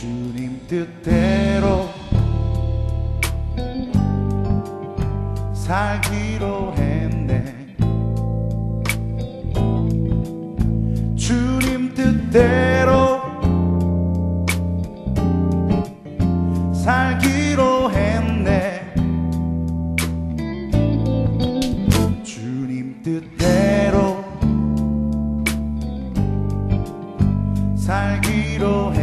주님 뜻대로 살기로 했네. 주님 뜻대로 살기로 했네. 주님 뜻대로 살기로 했네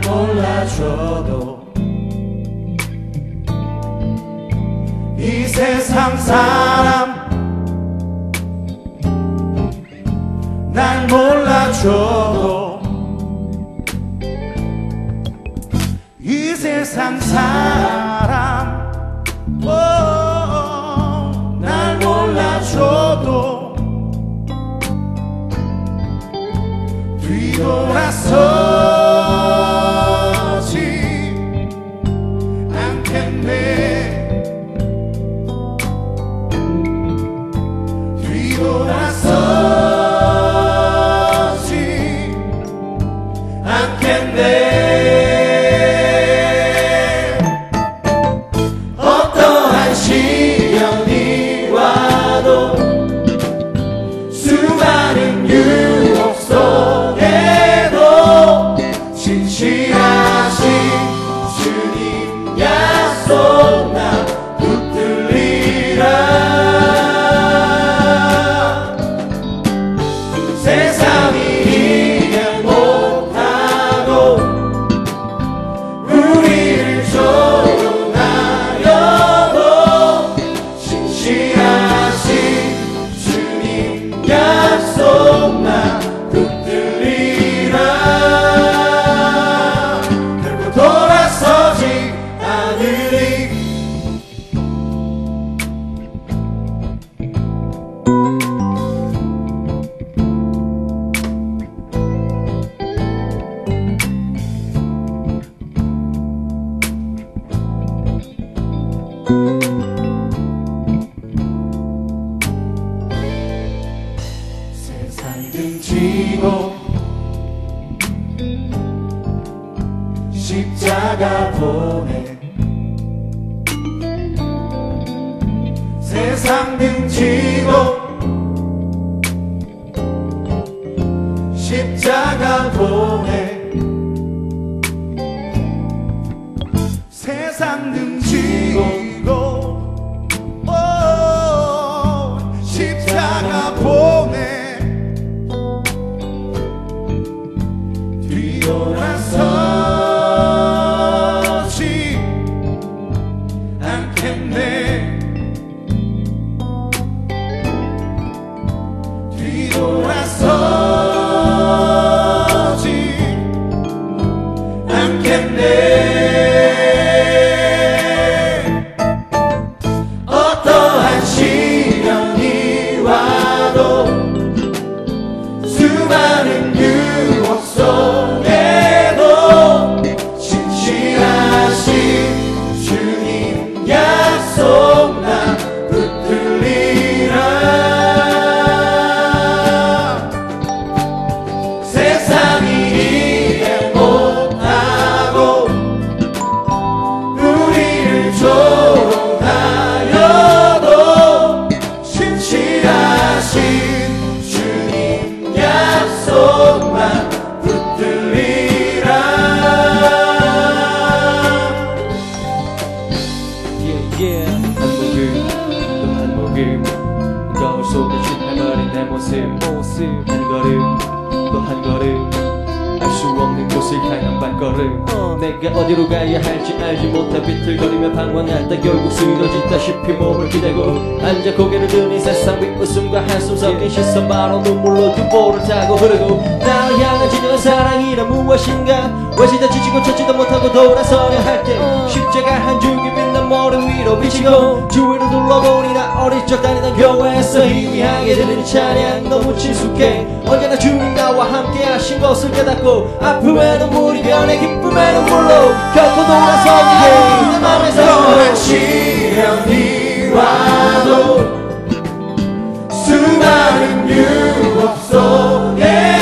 날 몰라줘도 이 세상 사람 날 몰라줘도 이 세상 사람 오, 날 몰라줘도 뒤돌아서 뒤 등지고 십자가 보내. 세상 등지고 십자가 보내 걸음 또한 걸음 알 수 없는 곳을 향한 발걸음 내가 어디로 가야 할지 알지 못해 비틀거리며 방황하다 결국 쓰러지다시피 몸을 기대고 앉아 고개를 드니 세상 위 웃음과 한숨 섞인 시선 바로 눈물로 두 볼을 타고 흐르고 나를 향한 진정한 사랑이란 무엇인가 왜 시다 지치고 찾지도 못하고 돌아서려 할 때 십자가 한 줄기 빛난 머리 위로 비치고 주위를 둘러보니 나 어릴 적 다니던 교회에서 희미하게 들리는 찬양 너무 친숙해. 언제나 주님 나와 함께 하신 것을 깨닫고 아픔의 눈물이 변해 기쁨의 눈물로 결코 돌아서기에 내 맘에서 너의 시련이 와도 수많은 유혹 속에